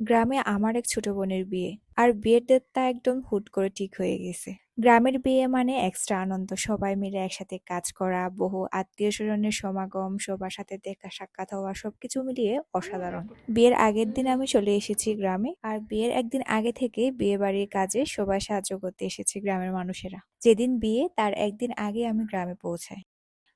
গ্রামে আমার এক ছোট বোনের বিয়ে। আর বিয়ের ডেটটা একদম হুট করে ঠিক হয়ে গেছে। গ্রামের বিয়ে মানে এক্সট্রা আনন্দ। সবাই মিলে একসাথে কাজ করা, বহু আত্মীয় স্বজনের সমাগম, সবার সাথে দেখা সাক্ষাৎ হওয়া, সবকিছু মিলিয়ে অসাধারণ। বিয়ের আগের দিন আমি চলে এসেছি গ্রামে। আর বিয়ের একদিন আগে থেকে বিয়ে বাড়ির কাজে সবাই সাহায্য করতে এসেছি গ্রামের মানুষেরা। যেদিন বিয়ে, তার একদিন আগে আমি গ্রামে পৌঁছাই।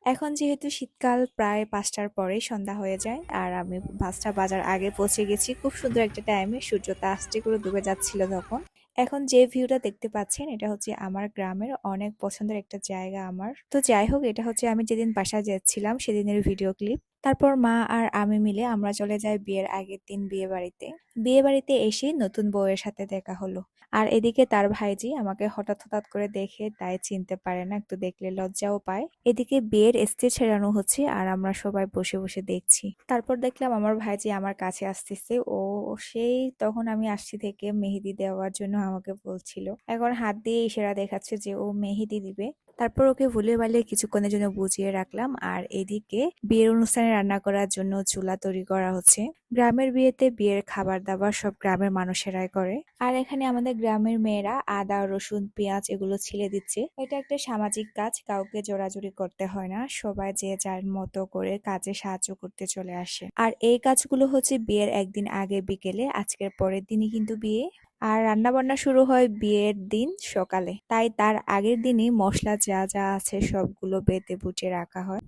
এখন যেহেতু শীতকাল প্রায় পাঁচটার পরেই সন্ধ্যা হয়ে যায়, আর আমি পাঁচটা বাজার আগে পৌঁছে গেছি, খুব সুন্দর একটা টাইমে সূর্যটা আস্তে করে ডুবে যাচ্ছিল তখন। এখন যে ভিউটা দেখতে পাচ্ছেন, এটা হচ্ছে আমার গ্রামের অনেক পছন্দের একটা জায়গা আমার। তো যাই হোক, এটা হচ্ছে আমি যেদিন বাসায় যাচ্ছিলাম, সেদিনের ভিডিও ক্লিপ তারপর মা আর আমি মিলে আমরা চলে যাই বিয়ের আগের দিন বিয়ে বাড়িতে। বিয়ে বাড়িতে এসে নতুন বউয়ের সাথে দেখা হলো। আর এদিকে তার ভাইজি আমাকে হঠাৎ হঠাৎ করে দেখে তাই চিনতে পারে না, একটু দেখলে লজ্জাও পায়। এদিকে বিয়ের স্টেজ ছেড়ানো হচ্ছে আর আমরা সবাই বসে বসে দেখছি। তারপর দেখলাম আমার ভাইজি আমার কাছে আসতেছে। ও সেই তখন আমি আসছি থেকে মেহেদি দেওয়ার জন্য আমাকে বলছিল। এখন হাত দিয়ে ইশারা দেখাচ্ছে যে ও মেহেদি দিবে। তারপর ওকে ভুলে ভালে কিছুক্ষণের জন্য বুঝিয়ে রাখলাম। আর এদিকে বিয়ের অনুষ্ঠানে রান্না করার জন্য চুলা তৈরি করা হচ্ছে। গ্রামের বিয়েতে বিয়ের খাবার দাবার সব গ্রামের মানুষেরাই করে। আর এখানে আমাদের গ্রামের মেয়েরা আদা, রসুন, পেঁয়াজ এগুলো ছিলে দিচ্ছে। এটা একটা সামাজিক কাজ, কাউকে জোরাজুরি করতে হয় না। সবাই যে যার মতো করে কাজে সাহায্য করতে চলে আসে। আর এই কাজগুলো হচ্ছে বিয়ের একদিন আগে বিকেলে, আজকের পরের দিনই কিন্তু বিয়ে। আর রান্নাবান্না শুরু হয় বিয়ের দিন সকালে। তাই তার আগের দিনই মশলা যা যা আছে সবগুলো বেটে বুটে রাখা হয়।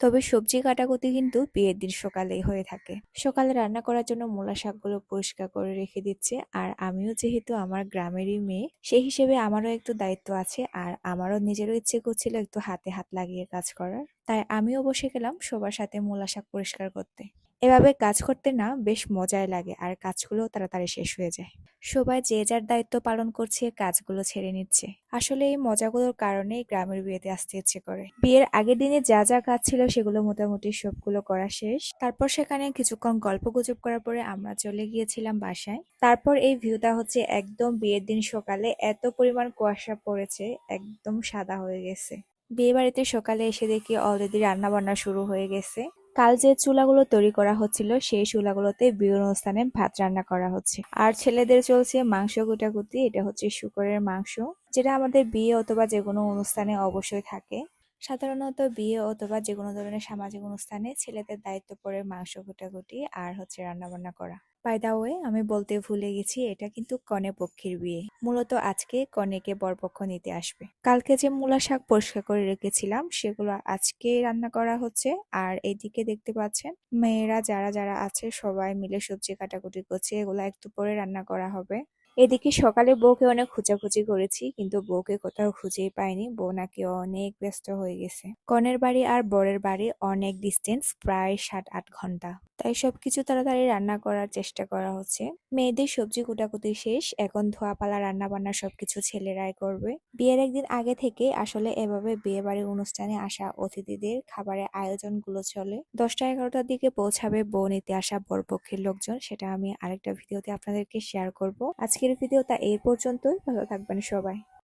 তবে সবজি কাটাকুটি কিন্তু বিয়ের দিন সকালেই হয়ে থাকে। সকালে রান্না করার জন্য মূলা শাকগুলো পরিষ্কার করে রেখে দিচ্ছে। আর আমিও যেহেতু আমার গ্রামেরই মেয়ে, সেই হিসেবে আমারও একটু দায়িত্ব আছে আর আমারও নিজেরও ইচ্ছে করছিল একটু হাতে হাত লাগিয়ে কাজ করার। তাই আমিও বসে গেলাম সবার সাথে মূলা শাক পরিষ্কার করতে। এভাবে কাজ করতে না বেশ মজাই লাগে আর কাজগুলো তাড়াতাড়ি শেষ হয়ে যায়। সবাই যে যার দায়িত্ব পালন করছে, কাজগুলো ছেড়ে নিচ্ছে। আসলে এই মজাগুলোর কারণেই গ্রামের বিয়েতে আসতে ইচ্ছে করে। বিয়ের আগের দিনে যা যা কাজ ছিল সেগুলো মোটামুটি সবগুলো করা শেষ। তারপর সেখানে কিছুক্ষণ গল্প গুজব করার পরে আমরা চলে গিয়েছিলাম বাসায়। তারপর এই ভিউটা হচ্ছে একদম বিয়ের দিন সকালে এত পরিমাণ কুয়াশা পড়েছে, একদম সাদা হয়ে গেছে। বিয়ে বাড়িতে সকালে এসে দেখি অলরেডি রান্না বান্না শুরু হয়ে গেছে। কাল যে চুলাগুলো তৈরি করা হচ্ছিল, সেই চুলাগুলোতে বিয়ের অনুষ্ঠানে ভাত রান্না করা হচ্ছে। আর ছেলেদের চলছে মাংস কুটাকুটি এটা হচ্ছে শুকরের মাংস, যেটা আমাদের বিয়ে অথবা যে কোনো অনুষ্ঠানে অবশ্যই থাকে। সাধারণত বিয়ে অথবা যে কোনো ধরনের সামাজিক অনুষ্ঠানে ছেলেদের দায়িত্ব পড়ে মাংস কুটাকুটি আর হচ্ছে রান্নাবান্না করা। বাই দা ওয়ে আমি বলতে ভুলে গেছি, এটা কিন্তু কনে পক্ষের বিয়ে। মূলত আজকে কনেকে বরপক্ষ নিতে আসবে। কালকে যে মূলা শাক পরিষ্কার করে রেখেছিলাম, সেগুলো আজকে রান্না করা হচ্ছে। আর এইদিকে দেখতে পাচ্ছেন, মেয়েরা যারা যারা আছে সবাই মিলে সবজি কাটাকুটি করছে, এগুলো একটু পরে রান্না করা হবে। এদিকে সকালে বউকে অনেক খোঁজাখুঁজি করেছি, কিন্তু বউকে কোথাও খুঁজেই পাইনি। বউ নাকি অনেক ব্যস্ত হয়ে গেছে। কনের বাড়ি আর বরের বাড়ি অনেক ডিস্টেন্স প্রায় সাত, আট ঘণ্টা। তাই সবকিছু তাড়াতাড়ি রান্না করার চেষ্টা করা হচ্ছে। মেয়েদের সবজি কুটাকুটি শেষ, এখন ধোয়া পালা রান্না বান্না সবকিছু ছেলেরাই করবে। বিয়ের একদিন আগে থেকে আসলে এভাবে বিয়ে বাড়ির অনুষ্ঠানে আসা অতিথিদের খাবারের আয়োজনগুলো চলে। দশটা এগারোটার দিকে পৌঁছাবে বউ নিতে আসা বরপক্ষের লোকজন, সেটা আমি আরেকটা ভিডিওতে আপনাদেরকে শেয়ার করব। আজকের ভিডিওটা এই পর্যন্তই। ভালো থাকবেন সবাই।